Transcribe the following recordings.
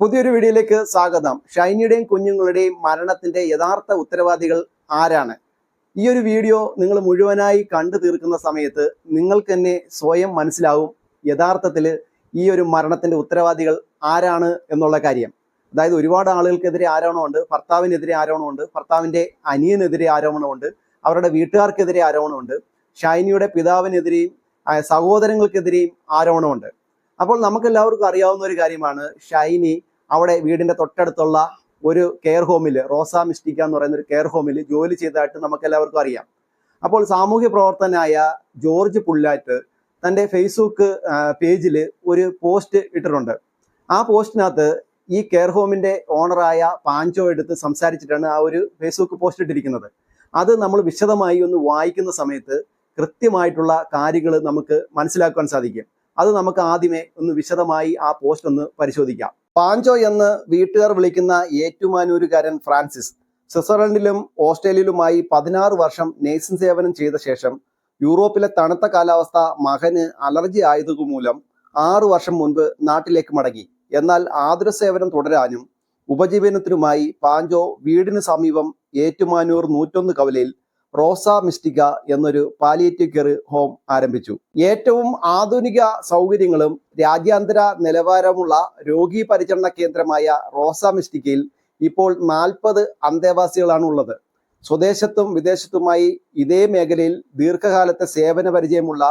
പുതിയൊരു വീഡിയോയിലേക്ക് സ്വാഗതം. ഷൈനിയുടെയും കുഞ്ഞുങ്ങളുടെയും മരണത്തിന്റെ യഥാർത്ഥ ഉത്തരവാദികൾ ആരാണ്? ഈ ഒരു വീഡിയോ നിങ്ങൾ മുഴുവനായി കണ്ടു തീർക്കുന്ന സമയത്ത് നിങ്ങൾക്ക് തന്നെ സ്വയം മനസ്സിലാവും യഥാർത്ഥത്തിൽ ഈ ഒരു മരണത്തിന്റെ ഉത്തരവാദികൾ ആരാണ് എന്നുള്ള കാര്യം. അതായത് ഒരുപാട് ആളുകൾക്കെതിരെ ആരോപണമുണ്ട് ഭർത്താവിനെതിരെ ആരോപണമുണ്ട് ഭർത്താവിന്റെ അനിയനെതിരെ ആരോപണമുണ്ട് അവരുടെ വീട്ടുകാർക്കെതിരെ ആരോപണമുണ്ട് ഷൈനിയുടെ പിതാവിനെതിരെയും സഹോദരങ്ങൾക്കെതിരെയും ആരോപണമുണ്ട്. അപ്പോൾ നമുക്ക് എല്ലാവർക്കും അറിയാവുന്ന ഒരു കാര്യമാണ് ഷൈനി അവിടെ വീടിന്റെ തൊട്ടടുത്തുള്ള ഒരു കെയർ ഹോമിൽ റോസാ മിസ്റ്റിക്ക എന്ന് പറയുന്ന ഒരു കെയർ ഹോമിൽ ജോലി ചെയ്തതായിട്ട് നമുക്ക് എല്ലാവർക്കും അറിയാം. അപ്പോൾ സാമൂഹ്യ പ്രവർത്തനായ ജോർജ് പുള്ളാറ്റ് തന്റെ ഫേസ്ബുക്ക് പേജിൽ ഒരു പോസ്റ്റ് ഇട്ടിട്ടുണ്ട്. ആ പോസ്റ്റിനകത്ത് ഈ കെയർ ഹോമിന്റെ ഓണറായ പാഞ്ചോ എടുത്ത് സംസാരിച്ചിട്ടാണ് ആ ഒരു ഫേസ്ബുക്ക് പോസ്റ്റ് ഇട്ടിരിക്കുന്നത്. അത് നമ്മൾ വിശദമായി ഒന്ന് വായിക്കുന്ന സമയത്ത് കൃത്യമായിട്ടുള്ള കാര്യങ്ങൾ നമുക്ക് മനസ്സിലാക്കാൻ സാധിക്കും. അത് നമുക്ക് ആദ്യമേ ഒന്ന് വിശദമായി ആ പോസ്റ്റ് ഒന്ന് പരിശോധിക്കാം. പാഞ്ചോ എന്ന് വീട്ടുകാർ വിളിക്കുന്ന ഏറ്റുമാനൂരുകാരൻ ഫ്രാൻസിസ് സ്വിറ്റ്സർലൻഡിലും ഓസ്ട്രേലിയയിലുമായി പതിനാറ് വർഷം നേഴ്സിംഗ് സേവനം ചെയ്ത ശേഷം യൂറോപ്പിലെ തണുത്ത കാലാവസ്ഥ മകന് അലർജി ആയതുമൂലം ആറു വർഷം മുൻപ് നാട്ടിലേക്ക് മടങ്ങി. എന്നാൽ ആതുര സേവനം തുടരാനും ഉപജീവനത്തിനുമായി പാഞ്ചോ വീടിന് സമീപം ഏറ്റുമാനൂർ നൂറ്റൊന്ന് കവലയിൽ റോസ മിസ്റ്റിക എന്നൊരു പാലിയേറ്റീവ് കെയർ ഹോം ആരംഭിച്ചു. ഏറ്റവും ആധുനിക സൗകര്യങ്ങളും രാജ്യാന്തര നിലവാരമുള്ള രോഗി പരിചരണ കേന്ദ്രമായ റോസ മിസ്റ്റിക്കയിൽ ഇപ്പോൾ നാൽപ്പത് അന്തേവാസികളാണ് ഉള്ളത് സ്വദേശത്തും വിദേശത്തുമായി ഇതേ മേഖലയിൽ ദീർഘകാലത്തെ സേവന പരിചയമുള്ള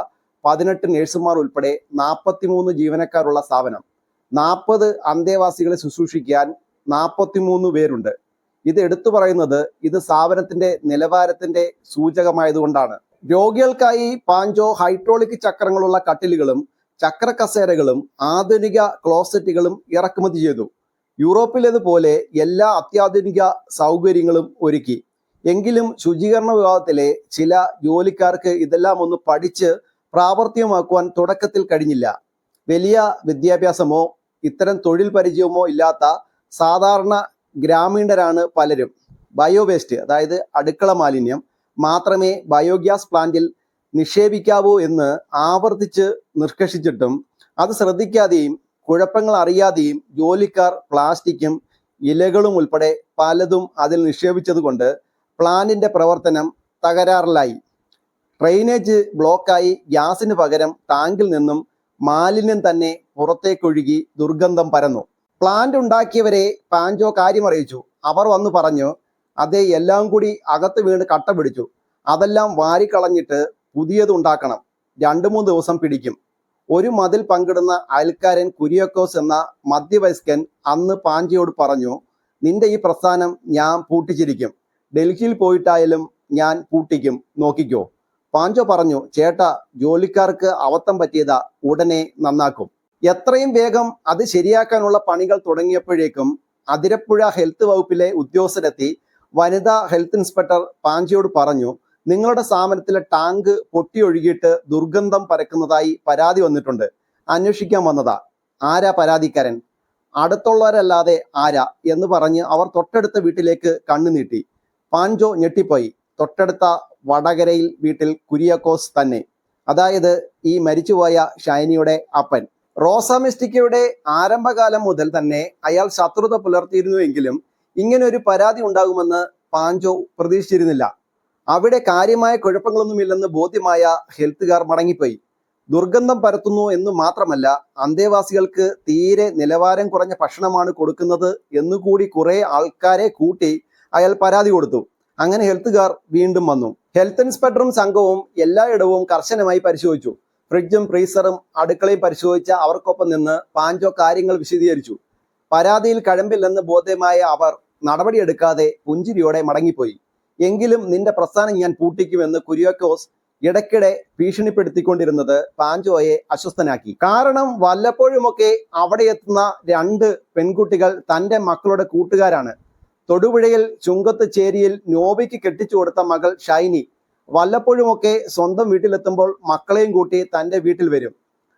പതിനെട്ട് നഴ്സുമാർ ഉൾപ്പെടെ നാൽപ്പത്തിമൂന്ന് ജീവനക്കാരുള്ള സ്ഥാപനം. നാൽപ്പത് അന്തേവാസികളെ ശുശ്രൂഷിക്കാൻ നാൽപ്പത്തിമൂന്ന് പേരുണ്ട്. ഇത് എടുത്തു പറയുന്നത് ഇത് സ്ഥാപനത്തിന്റെ നിലവാരത്തിന്റെ സൂചകമായതുകൊണ്ടാണ്. രോഗികൾക്കായി പാഞ്ചോ ഹൈഡ്രോളിക് ചക്രങ്ങളുള്ള കട്ടിലുകളും ചക്ര കസേരകളും ആധുനിക ക്ലോസറ്റുകളും ഇറക്കുമതി ചെയ്തു. യൂറോപ്പിലേതുപോലെ എല്ലാ അത്യാധുനിക സൗകര്യങ്ങളും ഒരുക്കി. എങ്കിലും ശുചീകരണ വിഭാഗത്തിലെ ചില ജോലിക്കാർക്ക് ഇതെല്ലാം ഒന്ന് പഠിച്ച് പ്രാവർത്തികമാക്കുവാൻ തുടക്കത്തിൽ കഴിഞ്ഞില്ല. വലിയ വിദ്യാഭ്യാസമോ ഇത്തരം തൊഴിൽ പരിചയമോ ഇല്ലാത്ത സാധാരണ ഗ്രാമീണരാണ് പലരും. ബയോ വേസ്റ്റ് അതായത് അടുക്കള മാലിന്യം മാത്രമേ ബയോഗ്യാസ് പ്ലാന്റിൽ നിക്ഷേപിക്കാവൂ എന്ന് ആവർത്തിച്ച് നിഷ്കർഷിച്ചിട്ടും അത് ശ്രദ്ധിക്കാതെയും കുഴപ്പങ്ങൾ അറിയാതെയും ജോലിക്കാർ പ്ലാസ്റ്റിക്കും ഇലകളും ഉൾപ്പെടെ പലതും അതിൽ നിക്ഷേപിച്ചതുകൊണ്ട് പ്ലാന്റിന്റെ പ്രവർത്തനം തകരാറിലായി. ഡ്രെയിനേജ് ബ്ലോക്കായി ഗ്യാസിന് പകരം ടാങ്കിൽ നിന്നും മാലിന്യം തന്നെ പുറത്തേക്കൊഴുകി ദുർഗന്ധം പരന്നു. പ്ലാന്റ് ഉണ്ടാക്കിയവരെ പാഞ്ചോ കാര്യം അറിയിച്ചു. അവർ വന്ന് പറഞ്ഞു അതേ എല്ലാം കൂടി അകത്ത് വീണ് കട്ട പിടിച്ചു. അതെല്ലാം വാരിക്കളഞ്ഞിട്ട് പുതിയത് ഉണ്ടാക്കണം. രണ്ടു മൂന്ന് ദിവസം പിടിക്കും. ഒരു മതിൽ പങ്കിടുന്ന അയൽക്കാരൻ കുര്യോക്കോസ് എന്ന മധ്യവയസ്കൻ അന്ന് പാഞ്ചിയോട് പറഞ്ഞു നിന്റെ ഈ പ്രസ്ഥാനം ഞാൻ പൂട്ടിച്ചിരിക്കും. ഡൽഹിയിൽ പോയിട്ടായാലും ഞാൻ പൂട്ടിക്കും. നോക്കിക്കോ. പാഞ്ചോ പറഞ്ഞു ചേട്ട ജോലിക്കാർക്ക് അവത്തം പറ്റിയതാ. ഉടനെ നന്നാക്കും. എത്രയും വേഗം അത് ശരിയാക്കാനുള്ള പണികൾ തുടങ്ങിയപ്പോഴേക്കും അതിരപ്പുഴ ഹെൽത്ത് വകുപ്പിലെ ഉദ്യോഗസ്ഥരെത്തി വനിതാ ഹെൽത്ത് ഇൻസ്പെക്ടർ പാഞ്ചിയോട് പറഞ്ഞു നിങ്ങളുടെ സ്ഥാപനത്തിലെ ടാങ്ക് പൊട്ടിയൊഴുകിയിട്ട് ദുർഗന്ധം പരക്കുന്നതായി പരാതി വന്നിട്ടുണ്ട്. അന്വേഷിക്കാൻ വന്നതാ. ആരാ പരാതിക്കാരൻ? അടുത്തുള്ളവരല്ലാതെ ആരാ? എന്ന് പറഞ്ഞ് അവർ തൊട്ടടുത്ത വീട്ടിലേക്ക് കണ്ണു നീട്ടി. പാഞ്ചോ ഞെട്ടിപ്പോയി. തൊട്ടടുത്ത വടകരയിൽ വീട്ടിൽ കുരിയക്കോസ് തന്നെ. അതായത് ഈ മരിച്ചുപോയ ഷൈനിയുടെ അപ്പൻ. റോസ മിസ്റ്റിക്കയുടെ ആരംഭകാലം മുതൽ തന്നെ അയാൾ ശത്രുത പുലർത്തിയിരുന്നുവെങ്കിലും ഇങ്ങനെ ഒരു പരാതി ഉണ്ടാകുമെന്ന് പാഞ്ചോ പ്രതീക്ഷിച്ചിരുന്നില്ല. അവിടെ കാര്യമായ കുഴപ്പങ്ങളൊന്നുമില്ലെന്ന് ബോധ്യമായ ഹെൽത്തുകാർ മടങ്ങിപ്പോയി. ദുർഗന്ധം പരത്തുന്നു എന്ന് മാത്രമല്ല അന്തേവാസികൾക്ക് തീരെ നിലവാരം കുറഞ്ഞ ഭക്ഷണമാണ് കൊടുക്കുന്നത് എന്നുകൂടി കുറെ ആൾക്കാരെ കൂട്ടി അയാൾ പരാതി കൊടുത്തു. അങ്ങനെ ഹെൽത്തുകാർ വീണ്ടും വന്നു. ഹെൽത്ത് ഇൻസ്പെക്ടറും സംഘവും എല്ലായിടവും കർശനമായി പരിശോധിച്ചു. ഫ്രിഡ്ജും ഫ്രീസറും അടുക്കളയും പരിശോധിച്ച അവർക്കൊപ്പം നിന്ന് പാഞ്ചോ കാര്യങ്ങൾ വിശദീകരിച്ചു. പരാതിയിൽ കഴമ്പില്ലെന്ന് ബോധ്യമായ അവർ നടപടിയെടുക്കാതെ പുഞ്ചിരിയോടെ മടങ്ങിപ്പോയി. എങ്കിലും നിന്റെ പ്രസ്ഥാനം ഞാൻ പൂട്ടിക്കുമെന്ന് കുര്യോക്കോസ് ഇടയ്ക്കിടെ ഭീഷണിപ്പെടുത്തിക്കൊണ്ടിരുന്നത് പാഞ്ചോയെ അസ്വസ്ഥനാക്കി. കാരണം വല്ലപ്പോഴുമൊക്കെ അവിടെ എത്തുന്ന രണ്ട് പെൺകുട്ടികൾ തന്റെ മക്കളുടെ കൂട്ടുകാരാണ്. തൊടുപുഴയിൽ ചുങ്കത്ത് ചേരിയിൽ നോബിക്ക് കെട്ടിച്ചു കൊടുത്ത മകൾ ഷൈനി വല്ലപ്പോഴുമൊക്കെ സ്വന്തം വീട്ടിലെത്തുമ്പോൾ മക്കളെയും കൂട്ടി തന്റെ വീട്ടിൽ വരും.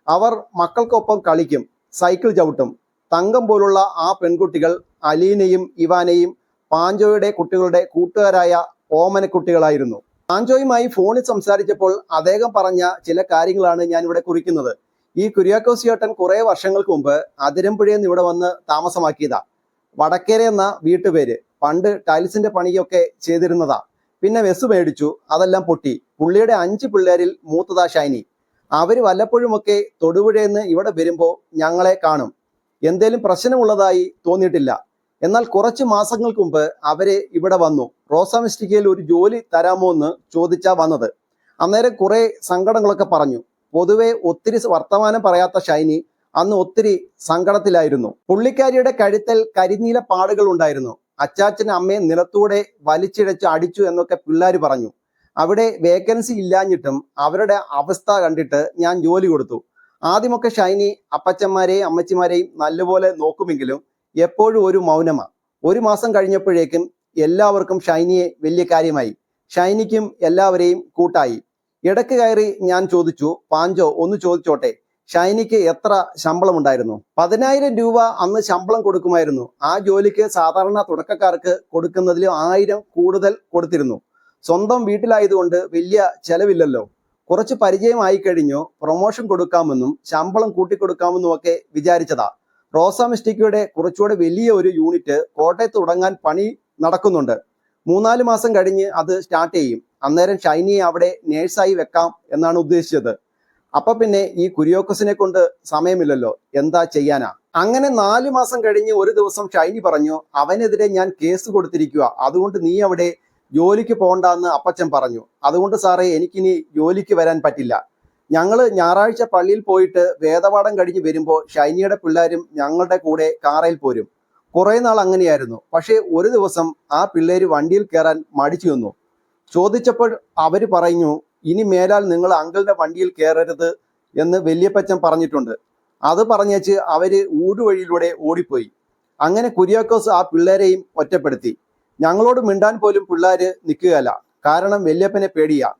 അവർ മക്കൾക്കൊപ്പം കളിക്കും സൈക്കിൾ ചവിട്ടും. തങ്കം പോലുള്ള ആ പെൺകുട്ടികൾ അലീനയും ഇവാനയും പാഞ്ചോയുടെ കുട്ടികളുടെ കൂട്ടുകാരായ ഓമനക്കുട്ടികളായിരുന്നു പാഞ്ചോയുമായി ഫോണിൽ സംസാരിച്ചപ്പോൾ അദ്ദേഹം പറഞ്ഞ ചില കാര്യങ്ങളാണ് ഞാൻ ഇവിടെ കുറിക്കുന്നത്. ഈ കുര്യാക്കോസിയോട്ടൻ കുറേ വർഷങ്ങൾക്ക് മുമ്പ് അതിരമ്പുഴയിൽ നിന്ന് ഇവിടെ വന്ന് താമസമാക്കിയതാ. വടക്കേര എന്ന വീട്ടുപേര്. പണ്ട് ടൈൽസിന്റെ പണിയൊക്കെ ചെയ്തിരുന്നതാ. പിന്നെ വെസ് മേടിച്ചു അതെല്ലാം പൊട്ടി. പുള്ളിയുടെ അഞ്ച് പിള്ളേരിൽ മൂത്തതാ ഷൈനി. അവർ വല്ലപ്പോഴുമൊക്കെ തൊടുപുഴയെന്ന് ഇവിടെ വരുമ്പോൾ ഞങ്ങളെ കാണും. എന്തേലും പ്രശ്നമുള്ളതായി തോന്നിയിട്ടില്ല. എന്നാൽ കുറച്ച് മാസങ്ങൾക്ക് മുമ്പ് അവരെ ഇവിടെ വന്നു. റോസാമിസ്റ്റിക്കയിൽ ഒരു ജോലി തരാമോ എന്ന് ചോദിച്ചാ വന്നത്. അന്നേരം കുറെ സങ്കടങ്ങളൊക്കെ പറഞ്ഞു. പൊതുവെ ഒത്തിരി വർത്തമാനം പറയാത്ത ഷൈനി അന്ന് ഒത്തിരി സങ്കടത്തിലായിരുന്നു. പുള്ളിക്കാരിയുടെ കഴുത്തൽ കരിനീല പാടുകൾ ഉണ്ടായിരുന്നു. അച്ചാച്ചൻ അമ്മയെ നിലത്തൂടെ വലിച്ചിഴച്ച് അടിച്ചു എന്നൊക്കെ പിള്ളേർ പറഞ്ഞു. അവിടെ വേക്കൻസി ഇല്ലാഞ്ഞിട്ടും അവരുടെ അവസ്ഥ കണ്ടിട്ട് ഞാൻ ജോലി കൊടുത്തു. ആദ്യമൊക്കെ ഷൈനി അപ്പച്ചന്മാരെയും അമ്മച്ചിമാരെയും നല്ലപോലെ നോക്കുമെങ്കിലും എപ്പോഴും ഒരു മൗനമാ. ഒരു മാസം കഴിഞ്ഞപ്പോഴേക്കും എല്ലാവർക്കും ഷൈനിയെ വലിയ കാര്യമായി. ഷൈനിക്കും എല്ലാവരെയും കൂട്ടായി. ഇടയ്ക്ക് കയറി ഞാൻ ചോദിച്ചു പാഞ്ചോ ഒന്ന് ചോദിച്ചോട്ടെ? ഷൈനിക്ക് എത്ര ശമ്പളം ഉണ്ടായിരുന്നു പതിനായിരം രൂപ അന്ന് ശമ്പളം കൊടുക്കുമായിരുന്നു. ആ ജോലിക്ക് സാധാരണ തുടക്കക്കാർക്ക് കൊടുക്കുന്നതിലും ആയിരം കൂടുതൽ കൊടുത്തിരുന്നു. സ്വന്തം വീട്ടിലായതുകൊണ്ട് വലിയ ചെലവില്ലല്ലോ. കുറച്ച് പരിചയമായി കഴിഞ്ഞു പ്രൊമോഷൻ കൊടുക്കാമെന്നും ശമ്പളം കൂട്ടിക്കൊടുക്കാമെന്നും ഒക്കെ വിചാരിച്ചതാ റോസാമിസ്റ്റിക്കയുടെ കുറച്ചുകൂടെ വലിയ ഒരു യൂണിറ്റ് കോട്ടയത്ത് തുടങ്ങാൻ പണി നടക്കുന്നുണ്ട്. മൂന്നാൽ മാസം കഴിഞ്ഞ് അത് സ്റ്റാർട്ട് ചെയ്യും. അന്നേരം ഷൈനിയെ അവിടെ നേഴ്സായി വെക്കാം എന്നാണ് ഉദ്ദേശിച്ചത്. അപ്പൊ പിന്നെ ഈ കുര്യോക്കസിനെ കൊണ്ട് സമയമില്ലല്ലോ. എന്താ ചെയ്യാനാ? അങ്ങനെ നാലു മാസം കഴിഞ്ഞ് ഒരു ദിവസം ഷൈനി പറഞ്ഞു അവനെതിരെ ഞാൻ കേസ് കൊടുത്തിരിക്കുക അതുകൊണ്ട് നീ അവിടെ ജോലിക്ക് പോകണ്ടെന്ന് അപ്പച്ചൻ പറഞ്ഞു. അതുകൊണ്ട് സാറേ എനിക്കിനി ജോലിക്ക് വരാൻ പറ്റില്ല. ഞങ്ങൾ ഞായറാഴ്ച പള്ളിയിൽ പോയിട്ട് വേദപാഠം കഴിഞ്ഞ് വരുമ്പോൾ ഷൈനിയുടെ പിള്ളേരും ഞങ്ങളുടെ കൂടെ കാറയിൽ പോരും. കുറേ നാൾ അങ്ങനെയായിരുന്നു. പക്ഷേ ഒരു ദിവസം ആ പിള്ളേര് വണ്ടിയിൽ കയറാൻ മടിച്ചു ചോദിച്ചപ്പോൾ അവർ പറഞ്ഞു ഇനി മേലാൽ നിങ്ങൾ അങ്കിളുടെ വണ്ടിയിൽ കയറരുത് എന്ന് വല്യപ്പച്ചൻ പറഞ്ഞിട്ടുണ്ട്. അത് പറഞ്ഞേച്ച് അവർ ഊടുവഴിയിലൂടെ ഓടിപ്പോയി. അങ്ങനെ കുര്യാക്കോസ് ആ പിള്ളേരെയും ഒറ്റപ്പെടുത്തി. ഞങ്ങളോട് മിണ്ടാൻ പോലും പിള്ളേര് നിൽക്കുകയല്ല. കാരണം വല്യപ്പനെ പേടിയാ.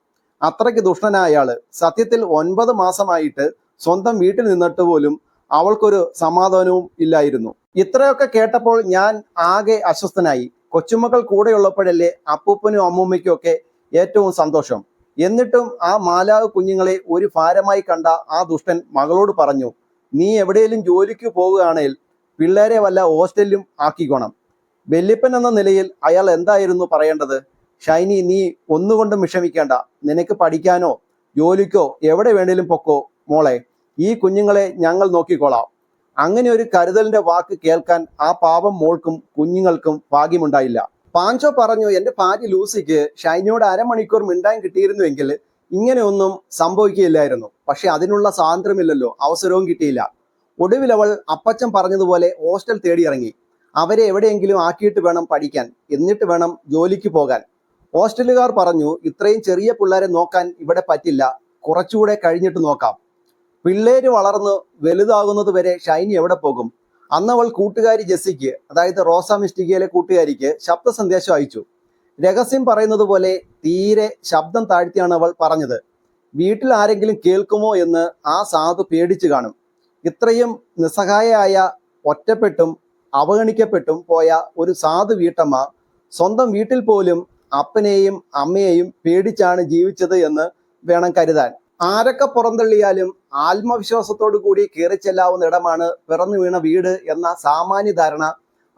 അത്രയ്ക്ക് ദുഷ്ടനായ ആൾ സത്യത്തിൽ ഒൻപത് മാസമായിട്ട് സ്വന്തം വീട്ടിൽ നിന്നിട്ട് പോലും അവൾക്കൊരു സമാധാനവും ഇല്ലായിരുന്നു. ഇത്രയൊക്കെ കേട്ടപ്പോൾ ഞാൻ ആകെ അസ്വസ്ഥനായി. കൊച്ചുമക്കൾ കൂടെയുള്ളപ്പോഴല്ലേ അപ്പൂപ്പനും അമ്മൂമ്മയ്ക്കും ഒക്കെ ഏറ്റവും സന്തോഷം. എന്നിട്ടും ആ മാലാവ് കുഞ്ഞുങ്ങളെ ഒരു ഭാരമായി കണ്ട ആ ദുഷ്ടൻ മകളോട് പറഞ്ഞു നീ എവിടെയെങ്കിലും ജോലിക്ക് പോവുകയാണെങ്കിൽ പിള്ളേരെ വല്ല ഹോസ്റ്റലിലും ആക്കിക്കോണം. വെല്ലിപ്പൻ എന്ന നിലയിൽ അയാൾ എന്തായിരുന്നു പറയേണ്ടത്? ഷൈനി നീ ഒന്നുകൊണ്ടും വിഷമിക്കേണ്ട. നിനക്ക് പഠിക്കാനോ ജോലിക്കോ എവിടെ വേണേലും പൊക്കോ മോളെ. ഈ കുഞ്ഞുങ്ങളെ ഞങ്ങൾ നോക്കിക്കോളാം. അങ്ങനെ ഒരു കരുതലിന്റെ വാക്ക് കേൾക്കാൻ ആ പാപം മോൾക്കും കുഞ്ഞുങ്ങൾക്കും ഭാഗ്യമുണ്ടായില്ല. പാഞ്ചോ പറഞ്ഞു എന്റെ ഭാര്യ ലൂസിക്ക് ഷൈനിയോട് അരമണിക്കൂർ മിണ്ടാൻ കിട്ടിയിരുന്നുവെങ്കിൽ ഇങ്ങനെയൊന്നും സംഭവിക്കില്ലായിരുന്നു പക്ഷെ അതിനുള്ള സ്വാതന്ത്ര്യമില്ലല്ലോ അവസരവും കിട്ടിയില്ല. ഒടുവിൽ അവൾ അപ്പച്ചൻ പറഞ്ഞതുപോലെ ഹോസ്റ്റൽ തേടിയിറങ്ങി. അവരെ എവിടെയെങ്കിലും ആക്കിയിട്ട് വേണം പഠിക്കാൻ എന്നിട്ട് വേണം ജോലിക്ക് പോകാൻ. ഹോസ്റ്റലുകാർ പറഞ്ഞു ഇത്രയും ചെറിയ പിള്ളേരെ നോക്കാൻ ഇവിടെ പറ്റില്ല കുറച്ചുകൂടെ കഴിഞ്ഞിട്ട് നോക്കാം. പിള്ളേര് വളർന്ന് വലുതാകുന്നത് വരെ ഷൈനി എവിടെ പോകും? അന്ന് അവൾ കൂട്ടുകാരി ജെസ്സിക്ക് അതായത് റോസ മിസ്റ്റിക്കയിലെ കൂട്ടുകാരിക്ക് ശബ്ദ സന്ദേശം അയച്ചു. രഹസ്യം പറയുന്നത് പോലെ തീരെ ശബ്ദം താഴ്ത്തിയാണ് അവൾ പറഞ്ഞത്. വീട്ടിൽ ആരെങ്കിലും കേൾക്കുമോ എന്ന് ആ സാധു പേടിച്ചു കാണും. ഇത്രയും നിസ്സഹായയായ ഒറ്റപ്പെട്ടും അവഗണിക്കപ്പെട്ടും പോയ ഒരു സാധു വീട്ടമ്മ സ്വന്തം വീട്ടിൽ പോലും അപ്പനെയും അമ്മയെയും പേടിച്ചാണ് ജീവിച്ചത് എന്ന് വേണം കരുതാൻ. ആരൊക്കെ പുറന്തള്ളിയാലും ആത്മവിശ്വാസത്തോടു കൂടി കയറി ചെല്ലാവുന്ന ഇടമാണ് പിറന്നു വീണ വീട് എന്ന സാമാന്യ ധാരണ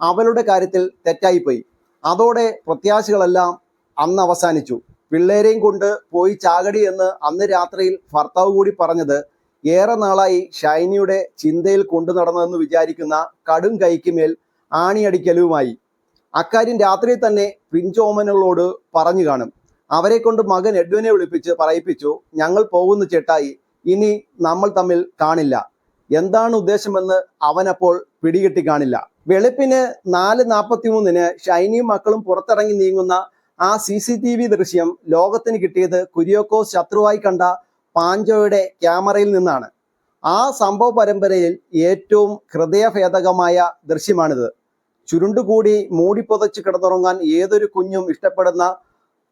അവളുടെ കാര്യത്തിൽ തെറ്റായിപ്പോയി അതോടെ പ്രത്യാശകളെല്ലാം അന്ന് അവസാനിച്ചു. പിള്ളേരെയും കൊണ്ട് പോയി ചാകടി എന്ന് അന്ന് രാത്രിയിൽ ഭർത്താവ് കൂടി പറഞ്ഞത് ഏറെ നാളായി ഷൈനിയുടെ ചിന്തയിൽ കൊണ്ടു നടന്നതെന്ന് വിചാരിക്കുന്ന കടും കൈക്ക് മേൽ ആണിയടിക്കലുമായി അക്കാര്യം രാത്രി തന്നെ പിഞ്ചോമനുകളോട് പറഞ്ഞു കാണും. അവരെ കൊണ്ട് മകൻ എഡ്വിനെ വിളിപ്പിച്ച് പറയിപ്പിച്ചു. ഞങ്ങൾ പോകുന്നു ചേട്ടായി. ഇനി നമ്മൾ തമ്മിൽ കാണില്ല. എന്താണ് ഉദ്ദേശമെന്ന് അവനപ്പോൾ പിടികിട്ടി കാണില്ല. വെളുപ്പിന് നാല് നാൽപ്പത്തി മൂന്നിന് ഷൈനിയും മക്കളും പുറത്തിറങ്ങി നീങ്ങുന്ന ആ സി സി ടി വി ദൃശ്യം ലോകത്തിന് കിട്ടിയത് കുര്യോക്കോ ശത്രുവായി കണ്ട പാഞ്ചോയുടെ ക്യാമറയിൽ നിന്നാണ്. ആ സംഭവ പരമ്പരയിൽ ഏറ്റവും ഹൃദയഭേദകമായ ദൃശ്യമാണിത്. ചുരുണ്ടുകൂടി മൂടിപ്പൊതച്ച് കിടന്നുറങ്ങാൻ ഏതൊരു കുഞ്ഞും ഇഷ്ടപ്പെടുന്ന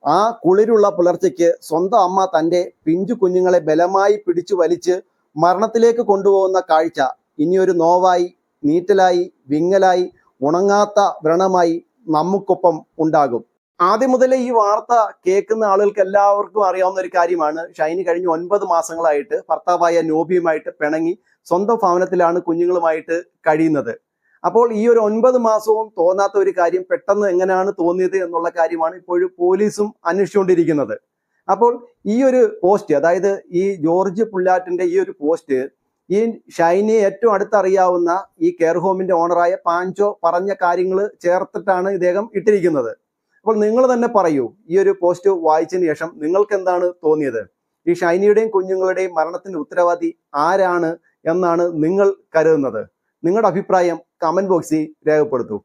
ആ കുളിരുള്ള പുലർച്ചയ്ക്ക് സ്വന്തം അമ്മ തന്റെ പിഞ്ചു കുഞ്ഞുങ്ങളെ ബലമായി പിടിച്ചു വലിച്ച് മരണത്തിലേക്ക് കൊണ്ടുപോകുന്ന കാഴ്ച ഇനിയൊരു നോവായി നീറ്റലായി വിങ്ങലായി ഉണങ്ങാത്ത വ്രണമായി നമുക്കൊപ്പം ഉണ്ടാകും. ആദ്യം മുതലേ ഈ വാർത്ത കേൾക്കുന്ന ആളുകൾക്ക് എല്ലാവർക്കും അറിയാവുന്ന ഒരു കാര്യമാണ്. ഷൈനി കഴിഞ്ഞ ഒൻപത് മാസങ്ങളായിട്ട് ഭർത്താവായ നോബിയുമായിട്ട് പിണങ്ങി സ്വന്തം ഭവനത്തിലാണ് കുഞ്ഞുങ്ങളുമായിട്ട് കഴിയുന്നത്. അപ്പോൾ ഈ ഒരു ഒൻപത് മാസവും തോന്നാത്ത ഒരു കാര്യം പെട്ടെന്ന് എങ്ങനെയാണ് തോന്നിയത് എന്നുള്ള കാര്യമാണ് ഇപ്പോഴും പോലീസും അന്വേഷിച്ചുകൊണ്ടിരിക്കുന്നത്. അപ്പോൾ ഈ ഒരു പോസ്റ്റ് അതായത് ഈ ജോർജ് പുല്ലാറ്റിന്റെ ഈ ഒരു പോസ്റ്റ് ഈ ഷൈനിയെ ഏറ്റവും അടുത്തറിയാവുന്ന ഈ കെയർ ഹോമിന്റെ ഓണറായ പാഞ്ചോ പറഞ്ഞ കാര്യങ്ങൾ ചേർത്തിട്ടാണ് ഇദ്ദേഹം ഇട്ടിരിക്കുന്നത്. അപ്പോൾ നിങ്ങൾ തന്നെ പറയൂ ഈ ഒരു പോസ്റ്റ് വായിച്ചതിന് ശേഷം നിങ്ങൾക്ക് എന്താണ് തോന്നിയത്? ഈ ഷൈനിയുടെയും കുഞ്ഞുങ്ങളുടെയും മരണത്തിന്റെ ഉത്തരവാദി ആരാണ് എന്നാണ് നിങ്ങൾ കരുതുന്നത്. നിങ്ങളുടെ അഭിപ്രായം കമന്റ് ബോക്സിൽ രേഖപ്പെടുത്തൂ.